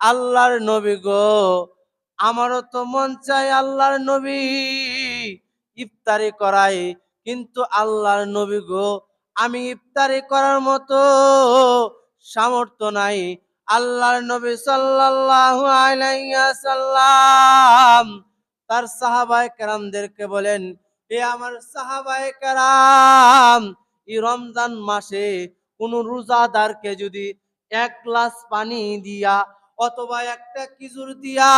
আল্লাহর নবী গো, আমারও তো মন চাই আল্লাহর নবী ইফতারি করাই। কিন্তু আল্লাহর নবী গো, আমি ইফতারি করার মতো সামর্থ্য নাই। আল্লাহর নবী সাল্লাল্লাহু আলাইহি সাল্লাম তার সাহাবায়ে কেরামদেরকে বলেন, এ আমার সাহাবায়ে কেরাম, এই রমজান মাসে কোন রোজাদারকে যদি এক গ্লাস পানি দিয়া অথবা একটা কিজুর দিয়া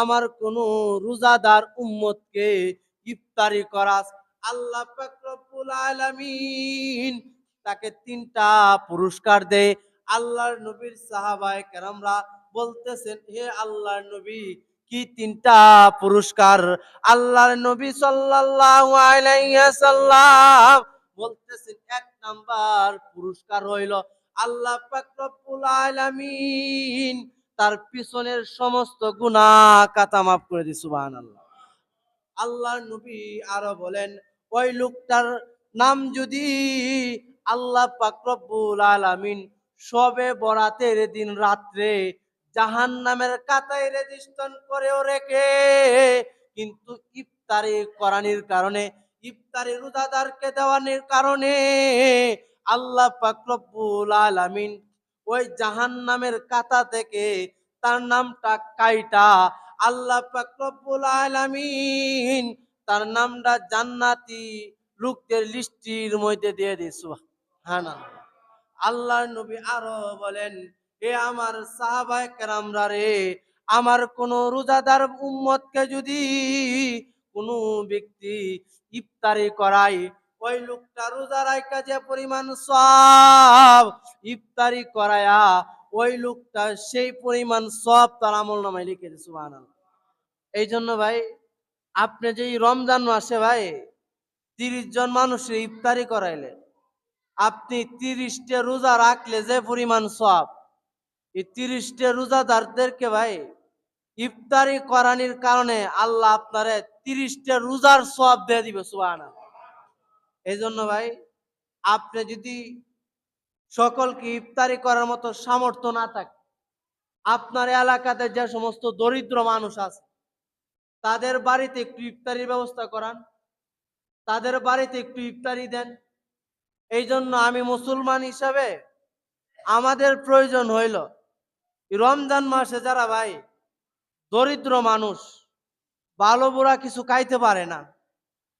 আমার কোন রোজাদার উম্মতকে ইফতারি করাস আল্লাহ তাকে তিনটা পুরস্কার দেয়। আল্লাহর নবীর সাহাবায়ে কেরামরা বলতেছেন, হে আল্লাহর নবী, কি তিনটা পুরস্কার? আল্লাহর নবী সাল্লাম বলতেছেন, এক নাম্বার পুরস্কার হইল আল্লাহ আলামিন তার পিছনের সমস্ত গুনাহ কাতা মাফ করে দি সুবহানাল্লাহ। আল্লাহর নবী আরও বলেন, ওই লোকটার নাম যদি আল্লাহ রব্বুল আলামিন সবে বরাতের দিন রাত্রে জাহান নামের কাতায় রেজিস্ট্রেশন করেও রেখে, কিন্তু ইফতারি করানির কারণে, ইফতারি রোজাদারকে দেওয়ানির কারণে আল্লাহ পাক রব্বুল আলামিন ওই জাহান নামের কাতা থেকে তার নামটা কাইটা। আল্লাহ পাক রব্বুল আলামিন তার নামটা জান্নাতি লোকদের লিস্টির মধ্যে দিয়ে দিয়েছে সুবহানাল্লাহ। আল্লাহর নবী আরও বলেন এ আমার সাহাবায়ে কেরামরা রে, আমার কোন রোজাদার উম্মতকে যদি কোন ব্যক্তি ইফতারি করায় ওই লোকটা রোজা রাইকা যে পরিমাণ সব ইফতারি করায়া ওই লোকটা সেই পরিমাণ সব তার আমল নামায় লিখে দিয়েছে সুবহানাল্লাহ। এই জন্য ভাই, আপনি যে রমজান মাসে ভাই, তিরিশ জন মানুষের ইফতারি করাইলেন, আপনি তিরিশটা রোজা রাখলে যে পরিমাণ সব এই তিরিশটা রোজাদারদেরকে ভাই, ইফতারি করানির কারণে আল্লাহ আপনারে তিরিশটা রোজার সব দিয়ে দিবে সুবানা এই জন্য ভাই, আপনি যদি সকলকে ইফতারি করার মতো সামর্থ্য না থাকে, আপনার এলাকাতে যে সমস্ত দরিদ্র মানুষ আছে, তাদের বাড়িতে একটু ইফতারির ব্যবস্থা করান, তাদের বাড়িতে একটু ইফতারি দেন। এই জন্য আমি মুসলমান হিসাবে আমাদের প্রয়োজন হইল, রমজান মাসে যারা ভাই, দরিদ্র মানুষ ভালো বুড়া কিছু খাইতে পারে না।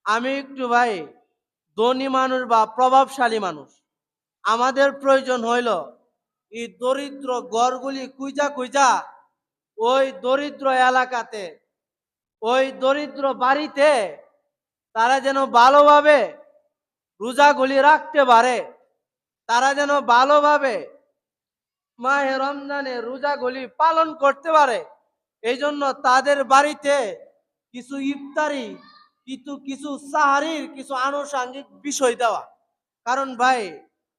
আমি একটু ভাই ধনী মানুষ বা প্রভাবশালী মানুষ। আমাদের প্রয়োজন হইল এই দরিদ্র গড়গুলি কুইজা কুইজা ওই দরিদ্র এলাকাতে, ওই দরিদ্র বাড়িতে তারা যেন ভালোভাবে রোজাগুলি রাখতে পারে। তারা যেন ভালোভাবে মাহে রমজানে রোজাগুলি পালন করতে পারে। এই জন্য তাদের বাড়িতে কিছু ইফতারি কিছু কিছু সাহারির, কিছু আনুষাঙ্গিক বিষয় দেওয়া। কারণ ভাই,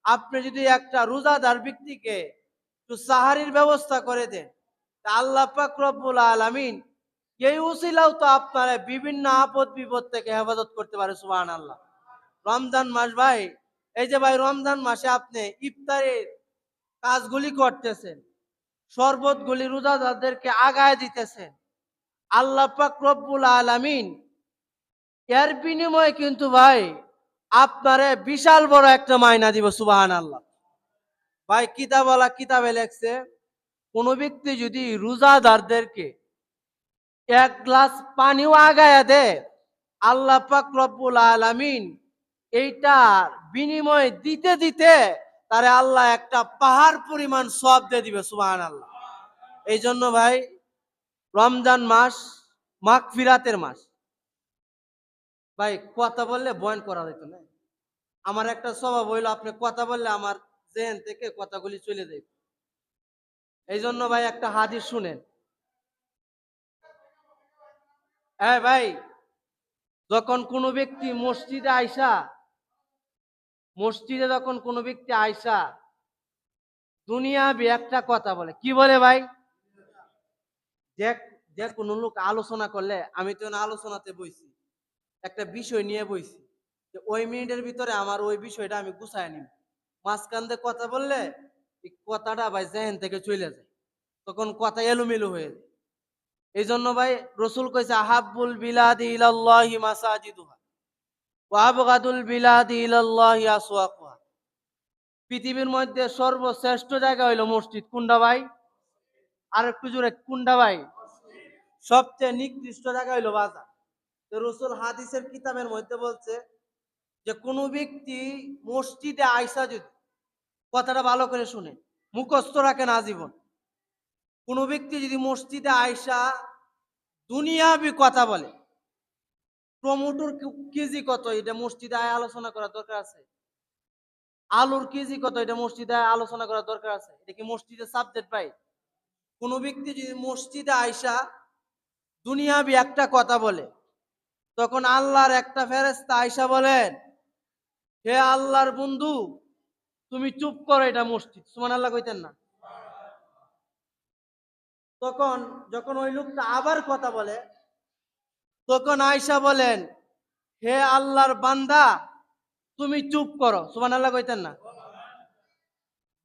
আপনি যদি একটা রোজাদার ব্যক্তিকে একটু সাহারির ব্যবস্থা করে দেন, তা আল্লাহ রব্বুল আলামিন এই উসিলাও তো আপনারা বিভিন্ন আপদ বিপদ থেকে হেফাজত করতে পারে সুবহান আল্লাহ রমজান মাস ভাই, এই যে ভাই রমজান মাসে আপনি ইফতারের কাজগুলি করতেছেন, শরবতগুলি রোজাদারদেরকে আগায় দিতেছেন, আল্লাহ রব্বুল আলামিন এর বিনিময়ে কিন্তু ভাই, আপনারে বিশাল বড় একটা মাইনা দিব সুবাহান আল্লাহ ভাই, কিতাবওয়ালা কিতাবে লেখছে, কোন ব্যক্তি যদি রোজাদারদেরকে এক গ্লাস পানিও আগায়া দেয়, আল্লাহ পাক রব্বুল আলামিন এইটার বিনিময় দিতে দিতে তারে আল্লাহ একটা পাহাড় পরিমাণ সব দিয়ে দিবে সুবাহান আল্লাহ এই জন্য ভাই, রমজান মাস মাঘ ফিরাতের মাস। ভাই, কথা বললে বয়ান করা যেত না। আমার একটা স্বভাব হইল, আপনি কথা বললে আমার জেহেন থেকে কথাগুলি চলে যাবে এই জন্য ভাই, একটা হাদিস শুনেন। হ্যাঁ ভাই, যখন কোনো ব্যক্তি মসজিদে আইসা, মসজিদে যখন কোনো ব্যক্তি আইসা দুনিয়া একটা কথা বলে। কি বলে ভাই? যে যে কোনো লোক আলোচনা করলে, আমি তো আলোচনাতে বইছি। একটা বিষয় নিয়ে বইছি যে ওই মিনিটের ভিতরে আমার ওই বিষয়টা আমি গুছায় নিব। মাঝখান দিয়ে কথা বললে এই কথাটা ভাই জেহেন থেকে চলে যায়। তখন কথা এলোমেলো হয়ে যায়। এই জন্য ভাই রসুল কইছে আহাবুল বিলাদি ইলাল্লাহি মাসাজিদুহা ওয়া আবগাদুল বিলাদি ইলাল্লাহি আসওয়াকুহা। পৃথিবীর মধ্যে সর্বশ্রেষ্ঠ জায়গা হইল মসজিদ। কুন্ডা ভাই? আর একটু জোরে কুন্ডা ভাই? সবচেয়ে নিকৃষ্ট জায়গা হইল বাজার। তো রসুল হাদিসের কিতাবের মধ্যে বলছে যে, কোনো ব্যক্তি মসজিদে আইসা যদি কথাটা ভালো করে শুনে, মুখস্থ রাখেন আজীবন কোনো ব্যক্তি যদি মসজিদে আইসা দুনিয়াবি কথা বলে টমেটোর কেজি কত? এটা মসজিদে আয় আলোচনা করার দরকার আছে। আলুর কেজি কত? এটা মসজিদে আয় আলোচনা করার দরকার আছে। এটা কি মসজিদে সাবজেক্ট পাই কোনো ব্যক্তি যদি মসজিদে আইসা দুনিয়াবি একটা কথা বলে তখন আল্লাহর একটা ফেরেস্তা আইসা বলেন, হে আল্লাহর বন্ধু, তুমি চুপ করো, এটা মসজিদ। সুমান আল্লাহ কইতেন না। তখন যখন ওই লোকটা আবার কথা বলে, তখন আয়সা বলেন, হে আল্লাহর বান্দা, তুমি চুপ করো। সুমান আল্লাহ কইতেন না।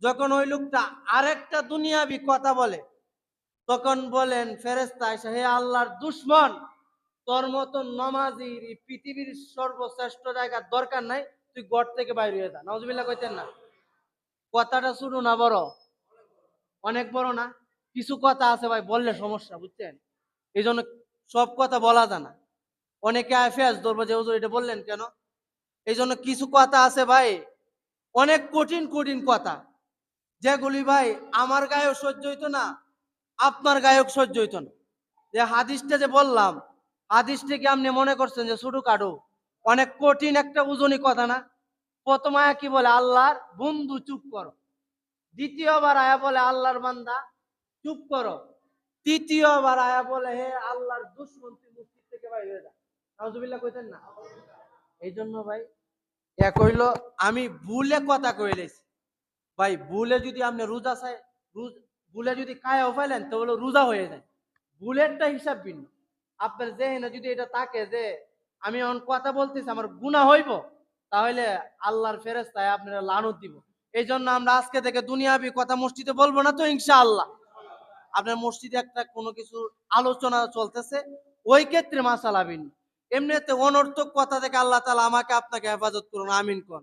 যখন ওই লোকটা আরেকটা দুনিয়াবি কথা বলে, তখন বলেন ফেরেস্তা আয়সা হে আল্লাহর দুশ্মন তোর মতো নমাজির পৃথিবীর সর্বশ্রেষ্ঠ জায়গার দরকার নাই, তুই গড় থেকে বাইরে হয়ে যা। নজবিল্লা কইতেন না। কথাটা শুরু না বড়। অনেক বড় না? কিছু কথা আছে ভাই, বললে সমস্যা, বুঝছেন? এই জন্য সব কথা বলা যায় না। অনেকে আফেজ ধরবো যে এটা বললেন কেন? এই জন্য কিছু কথা আছে ভাই, অনেক কঠিন কঠিন কথা। যেগুলি ভাই, আমার গায়েও সহ্য হইতো না, আপনার গায়ক সহ্য হইতো না। যে হাদিসটা যে বললাম হাদিসটাকে আপনি মনে করছেন যে ছোট কাটো অনেক কঠিন একটা ওজনী কথা না? প্রথম আয়া কি বলে? আল্লাহর বন্ধু চুপ করো। দ্বিতীয়বার আয়া বলে, আল্লাহর বান্দা চুপ করো। তৃতীয়বার আয়া বলে, হে আল্লাহর দুশ্মন, তুই থেকে বাইরে যা। নাউজুবিল্লাহ কইতেন না? এই জন্য ভাই, এক হইল, আমি ভুলে কথা কইলেছি ভাই, ভুলে যদি আপনি রোজা চাই ভুলে যদি কায়াও পাইলেন তো হলো রোজা হয়ে যায়। ভুলেরটা হিসাব ভিন্ন। আপনার জেহেনে যদি এটা থাকে যে আমি এখন কথা বলতেছি, আমার গুণা হইব, তাহলে আল্লাহর ফেরেস্তায় আপনারা লানত দিব। এই জন্য আমরা আজকে থেকে দুনিয়াবি কথা মসজিদে বলব না তো, ইনশাআল্লাহ। আপনার মসজিদে একটা কোনো কিছু আলোচনা চলতেছে, ওই ক্ষেত্রে মাসালা আমিন এমনিতে অনর্থক কথা থেকে আল্লাহ তালা আমাকে আপনাকে হেফাজত করুন, আমিন কোন।